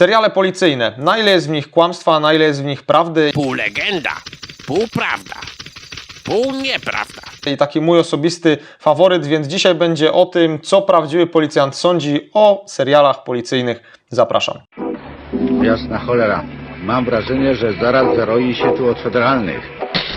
Seriale policyjne. Na ile jest w nich kłamstwa, na ile jest w nich prawdy Pół legenda, pół prawda, pół nieprawda. i taki mój osobisty faworyt, więc dzisiaj będzie o tym, co prawdziwy policjant sądzi o serialach policyjnych. Zapraszam. Jasna cholera. Mam wrażenie, że zaraz zaroi się tu od federalnych.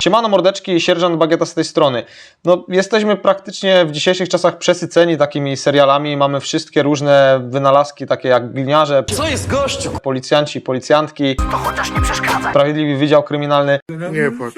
Siemano mordeczki, sierżant Bagieta z tej strony. No, jesteśmy praktycznie w dzisiejszych czasach przesyceni takimi serialami. Mamy wszystkie różne wynalazki, takie jak gliniarze, Co jest gościu? policjanci, policjantki. To chociaż nie przeszkadza. Sprawiedliwy Wydział Kryminalny. Nie płacz.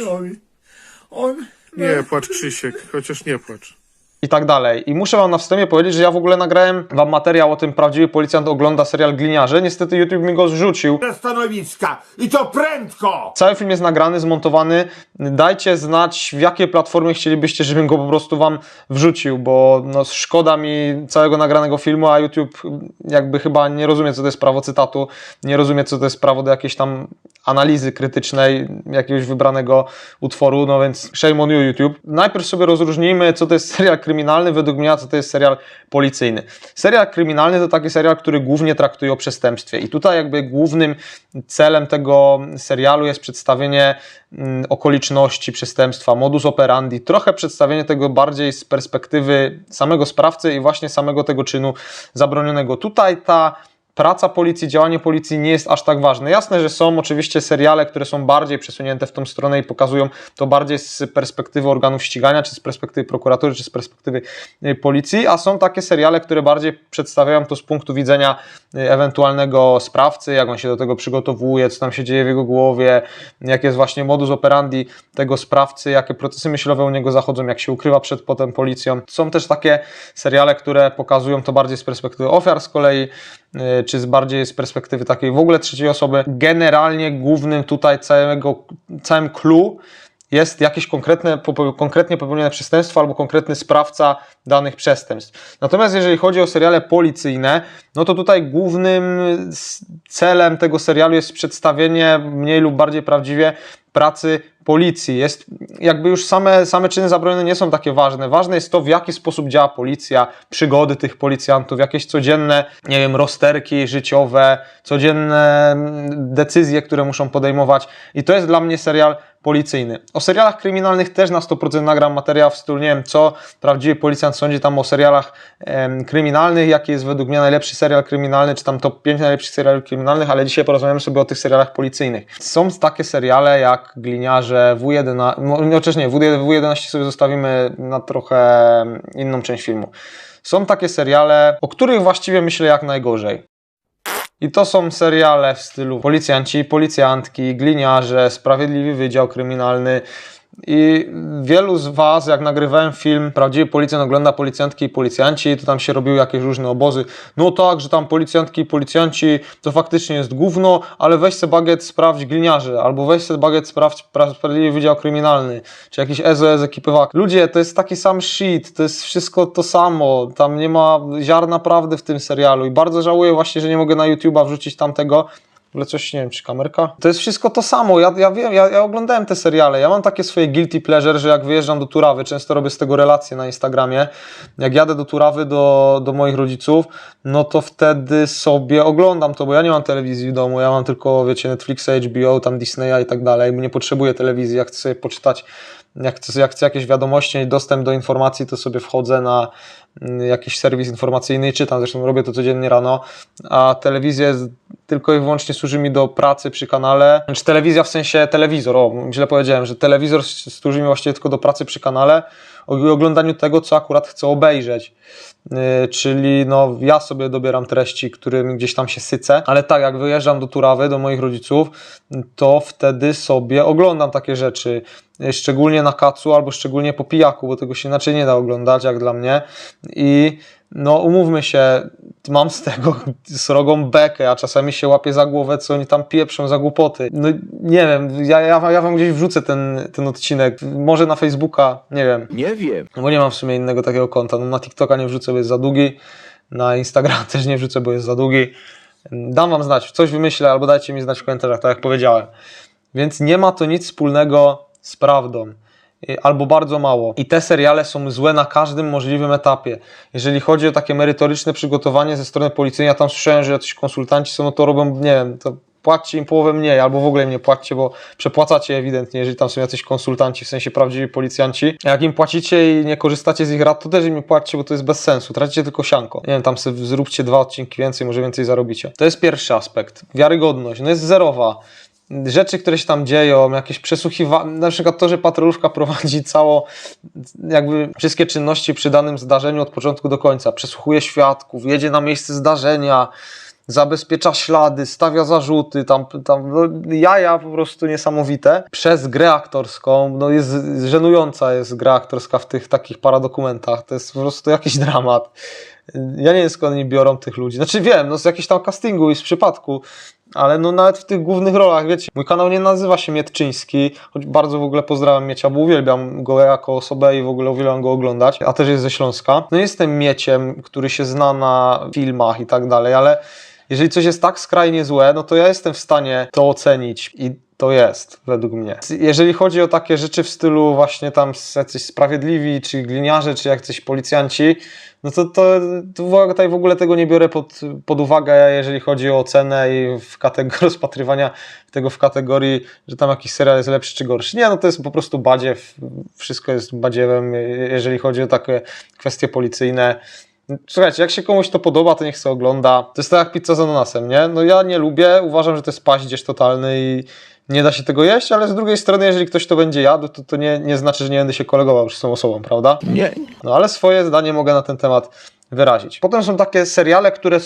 Nie płacz, Krzysiek, chociaż nie płacz. I tak dalej. I muszę wam na wstępie powiedzieć, że ja w ogóle nagrałem wam materiał o tym prawdziwy policjant ogląda serial Gliniarze. Niestety YouTube mi go zrzucił. te stanowiska i to prędko! Cały film jest nagrany, zmontowany. Dajcie znać, w jakiej platformie chcielibyście, żebym go po prostu wam wrzucił, bo no, szkoda mi całego nagranego filmu, a YouTube jakby chyba nie rozumie, co to jest prawo cytatu, nie rozumie, co to jest prawo do jakiejś tam analizy krytycznej jakiegoś wybranego utworu, no więc shame on you YouTube. Najpierw sobie rozróżnijmy, co to jest serial kryminalny, według mnie, co to jest serial policyjny. Serial kryminalny to taki serial, który głównie traktuje o przestępstwie i tutaj jakby głównym celem tego serialu jest przedstawienie mm, okoliczności przestępstwa, modus operandi, trochę przedstawienie tego bardziej z perspektywy samego sprawcy i właśnie samego tego czynu zabronionego. Tutaj ta praca policji, działanie policji nie jest aż tak ważne. Jasne, że są oczywiście seriale, które są bardziej przesunięte w tą stronę i pokazują to bardziej z perspektywy organów ścigania, czy z perspektywy prokuratury, czy z perspektywy y, policji, a są takie seriale, które bardziej przedstawiają to z punktu widzenia y, ewentualnego sprawcy, jak on się do tego przygotowuje, co tam się dzieje w jego głowie, jak jest właśnie modus operandi tego sprawcy, jakie procesy myślowe u niego zachodzą, jak się ukrywa przed potem policją. Są też takie seriale, które pokazują to bardziej z perspektywy ofiar z kolei, czy z bardziej z perspektywy takiej w ogóle trzeciej osoby. Generalnie głównym tutaj całego, całym clue jest jakieś konkretne, konkretnie popełnione przestępstwo albo konkretny sprawca danych przestępstw. Natomiast jeżeli chodzi o seriale policyjne, no to tutaj głównym celem tego serialu jest przedstawienie mniej lub bardziej prawdziwie pracy policji. Jest jakby już same, same czyny zabronione nie są takie ważne. Ważne jest to, w jaki sposób działa policja, przygody tych policjantów, jakieś codzienne, nie wiem, rozterki życiowe, codzienne mm, decyzje, które muszą podejmować. I to jest dla mnie serial policyjny. O serialach kryminalnych też na 100% nagram materiał w stylu, nie wiem, co prawdziwy policjant sądzi tam o serialach kryminalnych, jaki jest według mnie najlepszy serial kryminalny, czy tam top 5 najlepszych seriali kryminalnych, ale dzisiaj porozmawiamy sobie o tych serialach policyjnych. Są takie seriale jak Gliniarze, W11, no, no, chociaż nie, W11 sobie zostawimy na trochę inną część filmu. Są takie seriale, o których właściwie myślę jak najgorzej. I to są seriale w stylu policjanci, policjantki, gliniarze, sprawiedliwy wydział kryminalny. I wielu z Was, jak nagrywałem film Prawdziwy Policjant ogląda policjantki i policjanci, to tam się robiły jakieś różne obozy. No tak, że tam policjantki i policjanci to faktycznie jest gówno, ale weź se bagiet, sprawdź gliniarzy, albo weź se bagiet, sprawdź pra- Sprawiedliwy Wydział Kryminalny, czy jakiś SOS ekipy WAK. Ludzie, to jest taki sam shit, to jest wszystko to samo, tam nie ma ziarna prawdy w tym serialu i bardzo żałuję właśnie, że nie mogę na YouTube'a wrzucić tamtego, ogóle coś, nie wiem, czy kamerka? To jest wszystko to samo, ja, ja wiem, ja, ja oglądałem te seriale, ja mam takie swoje guilty pleasure, że jak wyjeżdżam do Turawy, często robię z tego relacje na Instagramie, jak jadę do Turawy, do, do moich rodziców, no to wtedy sobie oglądam to, bo ja nie mam telewizji w domu, ja mam tylko, wiecie, Netflixa, HBO, tam Disneya i tak dalej, nie potrzebuję telewizji, jak chcę sobie poczytać jak chcę, jak chcę jakieś wiadomości dostęp do informacji, to sobie wchodzę na jakiś serwis informacyjny i czytam. Zresztą robię to codziennie rano, a telewizja tylko i wyłącznie służy mi do pracy przy kanale. Znaczy telewizja w sensie telewizor, o, źle powiedziałem, że telewizor służy mi właściwie tylko do pracy przy kanale i oglądaniu tego, co akurat chcę obejrzeć. Yy, czyli no, ja sobie dobieram treści, którymi gdzieś tam się sycę, ale tak, jak wyjeżdżam do Turawy, do moich rodziców, to wtedy sobie oglądam takie rzeczy, szczególnie na kacu albo szczególnie po pijaku, bo tego się inaczej nie da oglądać, jak dla mnie. I no, umówmy się, mam z tego srogą bekę, a czasami się łapię za głowę, co oni tam pieprzą za głupoty. No nie wiem, ja, ja, ja wam gdzieś wrzucę ten, ten odcinek, może na Facebooka, nie wiem. Nie wiem. Bo nie mam w sumie innego takiego konta. No na TikToka nie wrzucę, bo jest za długi. Na Instagram też nie wrzucę, bo jest za długi. Dam wam znać, coś wymyślę, albo dajcie mi znać w komentarzach, tak jak powiedziałem. Więc nie ma to nic wspólnego z prawdą. y, albo bardzo mało. I te seriale są złe na każdym możliwym etapie. Jeżeli chodzi o takie merytoryczne przygotowanie ze strony policyjnej, ja tam słyszałem, że jacyś konsultanci są, no to robią, nie wiem, to płaccie im połowę mniej, albo w ogóle im nie płaccie, bo przepłacacie ewidentnie, jeżeli tam są jacyś konsultanci, w sensie prawdziwi policjanci. Jak im płacicie i nie korzystacie z ich rad, to też im nie płaccie, bo to jest bez sensu. Tracicie tylko sianko. Nie wiem, tam sobie zróbcie dwa odcinki więcej, może więcej zarobicie. To jest pierwszy aspekt. Wiarygodność. No jest zerowa. Rzeczy, które się tam dzieją, jakieś przesłuchiwanie, na przykład to, że patrolówka prowadzi cało, jakby wszystkie czynności przy danym zdarzeniu od początku do końca. Przesłuchuje świadków, jedzie na miejsce zdarzenia, zabezpiecza ślady, stawia zarzuty, tam, tam no, jaja po prostu niesamowite. Przez grę aktorską, no jest żenująca jest gra aktorska w tych takich paradokumentach, to jest po prostu jakiś dramat. Ja nie wiem skąd oni biorą tych ludzi. Znaczy wiem, no z jakiegoś tam castingu i z przypadku, ale no nawet w tych głównych rolach, wiecie, mój kanał nie nazywa się Mietczyński, choć bardzo w ogóle pozdrawiam Miecia, bo uwielbiam go jako osobę i w ogóle uwielbiam go oglądać, a też jest ze Śląska. No jestem Mieciem, który się zna na filmach i tak dalej, ale jeżeli coś jest tak skrajnie złe, no to ja jestem w stanie to ocenić i to jest, według mnie. Jeżeli chodzi o takie rzeczy w stylu właśnie tam jacyś sprawiedliwi, czy gliniarze, czy jacyś policjanci, no to, to, tutaj w ogóle tego nie biorę pod, pod uwagę, jeżeli chodzi o ocenę i w kategorii rozpatrywania tego w kategorii, że tam jakiś serial jest lepszy czy gorszy. Nie, no to jest po prostu badziew, wszystko jest badziewem, jeżeli chodzi o takie kwestie policyjne. Słuchajcie, jak się komuś to podoba, to niech se ogląda. To jest tak jak pizza z ananasem, nie? No ja nie lubię, uważam, że to jest paździerz totalny i nie da się tego jeść, ale z drugiej strony, jeżeli ktoś to będzie jadł, to to nie, nie znaczy, że nie będę się kolegował z tą osobą, prawda? Nie. No ale swoje zdanie mogę na ten temat wyrazić. Potem są takie seriale, które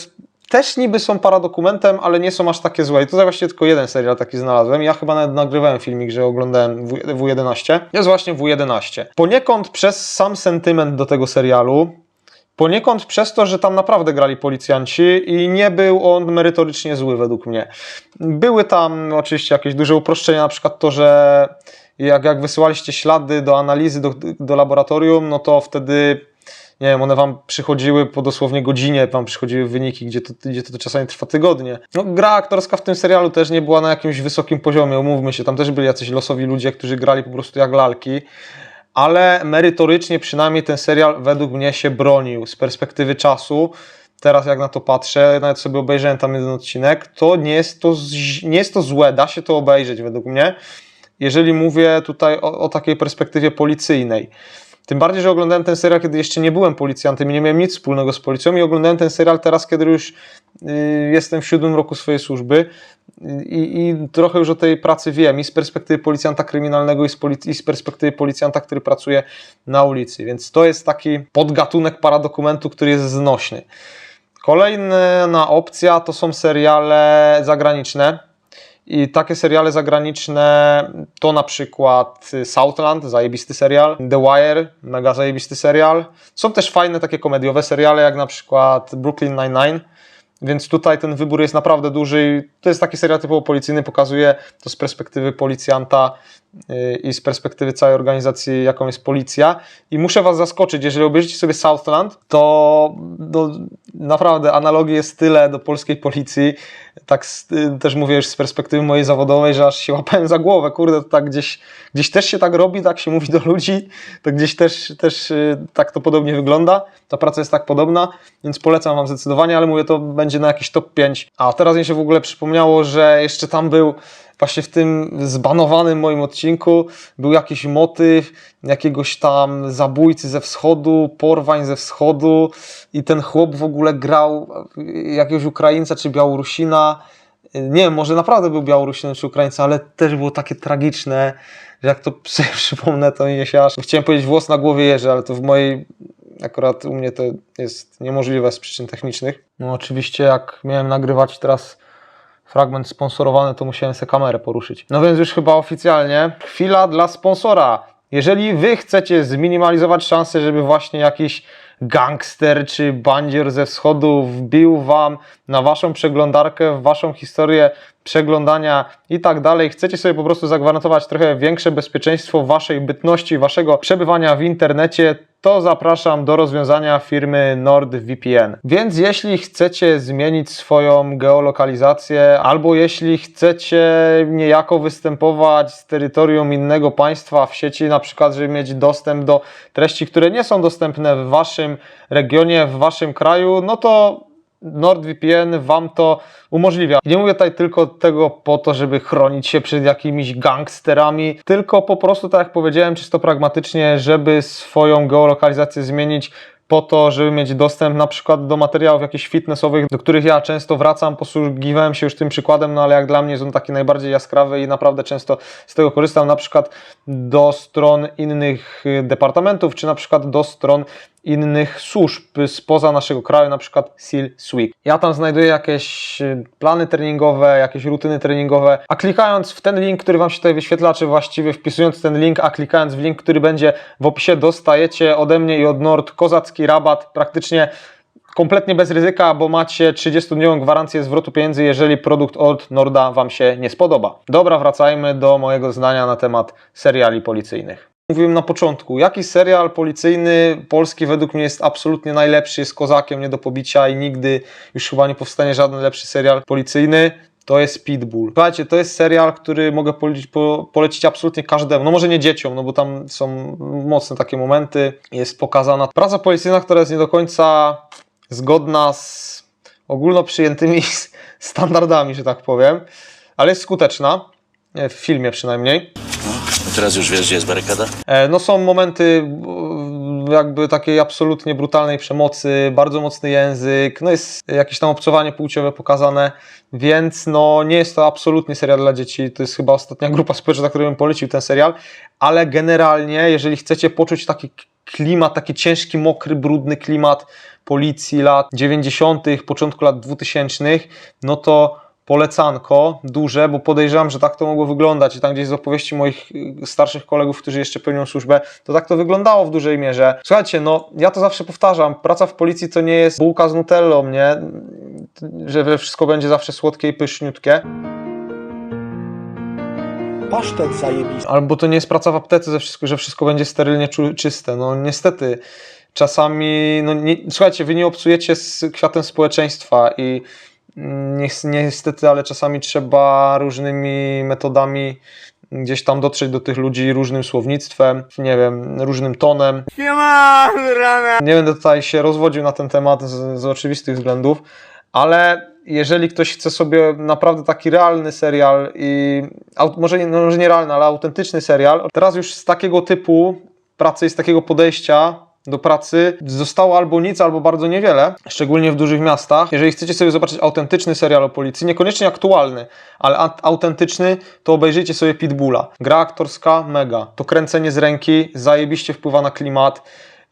też niby są paradokumentem, ale nie są aż takie złe. I tutaj właściwie tylko jeden serial taki znalazłem. Ja chyba nawet nagrywałem filmik, że oglądałem W- W11. Jest właśnie W11. Poniekąd przez sam sentyment do tego serialu, Poniekąd przez to, że tam naprawdę grali policjanci i nie był on merytorycznie zły według mnie. Były tam oczywiście jakieś duże uproszczenia, na przykład to, że jak, jak wysyłaliście ślady do analizy, do, do laboratorium, no to wtedy, nie wiem, one wam przychodziły po dosłownie godzinie, wam przychodziły wyniki, gdzie to, gdzie to czasami trwa tygodnie. No, gra aktorska w tym serialu też nie była na jakimś wysokim poziomie, umówmy się, tam też byli jacyś losowi ludzie, którzy grali po prostu jak lalki ale merytorycznie przynajmniej ten serial według mnie się bronił z perspektywy czasu. Teraz jak na to patrzę, nawet sobie obejrzałem tam jeden odcinek, to nie jest to, nie jest to złe, da się to obejrzeć według mnie, jeżeli mówię tutaj o, o takiej perspektywie policyjnej. Tym bardziej, że oglądałem ten serial, kiedy jeszcze nie byłem policjantem i nie miałem nic wspólnego z policją i oglądałem ten serial teraz, kiedy już y, jestem w siódmym roku swojej służby i, i trochę już o tej pracy wiem i z perspektywy policjanta kryminalnego i z, i z perspektywy policjanta, który pracuje na ulicy, więc to jest taki podgatunek paradokumentu, który jest znośny. Kolejna opcja to są seriale zagraniczne. I takie seriale zagraniczne to na przykład Southland, zajebisty serial, The Wire, mega zajebisty serial. Są też fajne takie komediowe seriale, jak na przykład Brooklyn Nine-Nine. Więc tutaj ten wybór jest naprawdę duży. To jest taki serial typowo policyjny, pokazuje to z perspektywy policjanta i z perspektywy całej organizacji, jaką jest policja. I muszę Was zaskoczyć, jeżeli obejrzycie sobie Southland, to no, naprawdę analogii jest tyle do polskiej policji. Tak z, y, też mówię już z perspektywy mojej zawodowej, że aż się łapałem za głowę. Kurde, to tak gdzieś, gdzieś też się tak robi, tak się mówi do ludzi, to gdzieś też, też y, tak to podobnie wygląda. Ta praca jest tak podobna, więc polecam Wam zdecydowanie, ale mówię, to będzie na jakiś top 5. A teraz mi się w ogóle przypomniało, że jeszcze tam był właśnie w tym zbanowanym moim odcinku był jakiś motyw jakiegoś tam zabójcy ze wschodu, porwań ze wschodu i ten chłop w ogóle grał jakiegoś Ukraińca czy Białorusina. Nie wiem, może naprawdę był Białorusinem czy Ukraińca, ale też było takie tragiczne, że jak to przypomnę, to mnie się aż... Chciałem powiedzieć włos na głowie jeży, ale to w mojej akurat u mnie to jest niemożliwe z przyczyn technicznych. No oczywiście jak miałem nagrywać teraz fragment sponsorowany, to musiałem sobie kamerę poruszyć. No więc już chyba oficjalnie chwila dla sponsora. Jeżeli wy chcecie zminimalizować szanse, żeby właśnie jakiś gangster czy bandzior ze wschodu wbił wam na waszą przeglądarkę, w waszą historię przeglądania i tak dalej. Chcecie sobie po prostu zagwarantować trochę większe bezpieczeństwo waszej bytności, waszego przebywania w internecie, to zapraszam do rozwiązania firmy NordVPN. Więc jeśli chcecie zmienić swoją geolokalizację, albo jeśli chcecie niejako występować z terytorium innego państwa w sieci, na przykład, żeby mieć dostęp do treści, które nie są dostępne w waszym regionie, w waszym kraju, no to NordVPN wam to umożliwia. Nie mówię tutaj tylko tego po to, żeby chronić się przed jakimiś gangsterami, tylko po prostu, tak jak powiedziałem, czysto pragmatycznie, żeby swoją geolokalizację zmienić po to, żeby mieć dostęp na przykład do materiałów jakichś fitnessowych, do których ja często wracam, posługiwałem się już tym przykładem, no ale jak dla mnie jest on taki najbardziej jaskrawy i naprawdę często z tego korzystam, na przykład do stron innych departamentów, czy na przykład do stron innych służb spoza naszego kraju, na przykład SEAL Sweep. Ja tam znajduję jakieś y, plany treningowe, jakieś rutyny treningowe, a klikając w ten link, który Wam się tutaj wyświetla, czy właściwie wpisując ten link, a klikając w link, który będzie w opisie, dostajecie ode mnie i od Nord kozacki rabat, praktycznie kompletnie bez ryzyka, bo macie 30-dniową gwarancję zwrotu pieniędzy, jeżeli produkt od Norda Wam się nie spodoba. Dobra, wracajmy do mojego zdania na temat seriali policyjnych. Mówiłem na początku, jaki serial policyjny polski według mnie jest absolutnie najlepszy, jest kozakiem nie do pobicia i nigdy już chyba nie powstanie żaden lepszy serial policyjny. To jest Pitbull. Słuchajcie, to jest serial, który mogę polecić, po, polecić absolutnie każdemu. No może nie dzieciom, no bo tam są mocne takie momenty. Jest pokazana praca policyjna, która jest nie do końca zgodna z ogólno przyjętymi standardami, że tak powiem, ale jest skuteczna. W filmie przynajmniej. Teraz już wiesz, gdzie jest barykada? E, No są momenty e, jakby takiej absolutnie brutalnej przemocy, bardzo mocny język, no jest jakieś tam obcowanie płciowe pokazane, więc no nie jest to absolutnie serial dla dzieci, to jest chyba ostatnia grupa społeczna, której bym polecił ten serial, ale generalnie jeżeli chcecie poczuć taki klimat, taki ciężki, mokry, brudny klimat policji lat 90., początku lat 2000, no to polecanko duże, bo podejrzewam, że tak to mogło wyglądać i tam gdzieś z opowieści moich y, starszych kolegów, którzy jeszcze pełnią służbę, to tak to wyglądało w dużej mierze. Słuchajcie, no ja to zawsze powtarzam, praca w policji to nie jest bułka z nutellą, nie? Że wszystko będzie zawsze słodkie i pyszniutkie. Pasztet zajebisty. Albo to nie jest praca w aptece, że wszystko, że wszystko będzie sterylnie czyste. No niestety, czasami, no nie, słuchajcie, wy nie obcujecie z kwiatem społeczeństwa i niestety, ale czasami trzeba różnymi metodami gdzieś tam dotrzeć do tych ludzi różnym słownictwem, nie wiem, różnym tonem. Nie będę tutaj się rozwodził na ten temat z, z oczywistych względów, ale jeżeli ktoś chce sobie naprawdę taki realny serial i może, nie- no, może nie realny, ale autentyczny serial, teraz już z takiego typu pracy i z takiego podejścia do pracy zostało albo nic, albo bardzo niewiele, szczególnie w dużych miastach. Jeżeli chcecie sobie zobaczyć autentyczny serial o policji, niekoniecznie aktualny, ale autentyczny, to obejrzyjcie sobie Pitbulla. Gra aktorska, mega. To kręcenie z ręki, zajebiście wpływa na klimat.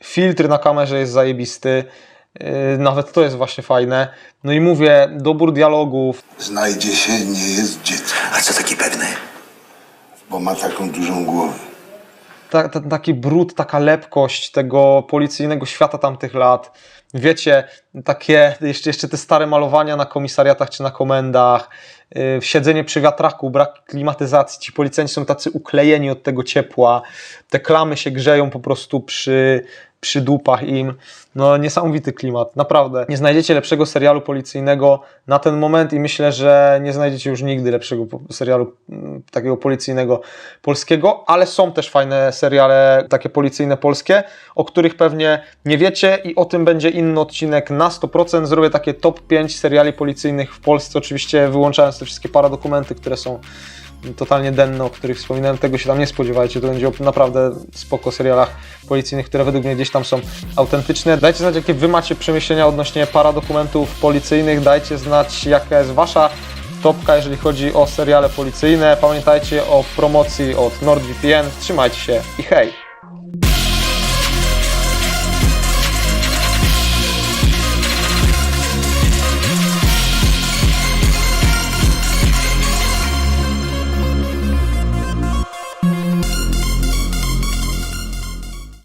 Filtr na kamerze jest zajebisty. Yy, Nawet to jest właśnie fajne. No i mówię, dobór dialogów, Znajdzie się, nie jest dziecko, A co taki pewny? bo ma taką dużą głowę. Ta, ta, taki brud, taka lepkość tego policyjnego świata tamtych lat. Wiecie, takie jeszcze, jeszcze te stare malowania na komisariatach czy na komendach, yy, siedzenie przy wiatraku, brak klimatyzacji, ci policjanci są tacy uklejeni od tego ciepła, te klamy się grzeją po prostu przy, przy dupach im. No niesamowity klimat, naprawdę. Nie znajdziecie lepszego serialu policyjnego na ten moment i myślę, że nie znajdziecie już nigdy lepszego serialu mm, takiego policyjnego polskiego, ale są też fajne seriale takie policyjne polskie, o których pewnie nie wiecie i o tym będzie inny odcinek na 100%. Zrobię takie top 5 seriali policyjnych w Polsce, oczywiście wyłączając te wszystkie paradokumenty, które są totalnie denne, o których wspominałem, tego się tam nie spodziewajcie, to będzie naprawdę spoko serialach policyjnych, które według mnie gdzieś tam są autentyczne. Dajcie znać, jakie wy macie przemyślenia odnośnie paradokumentów policyjnych, dajcie znać, jaka jest wasza topka, jeżeli chodzi o seriale policyjne. Pamiętajcie o promocji od NordVPN. Trzymajcie się i hej!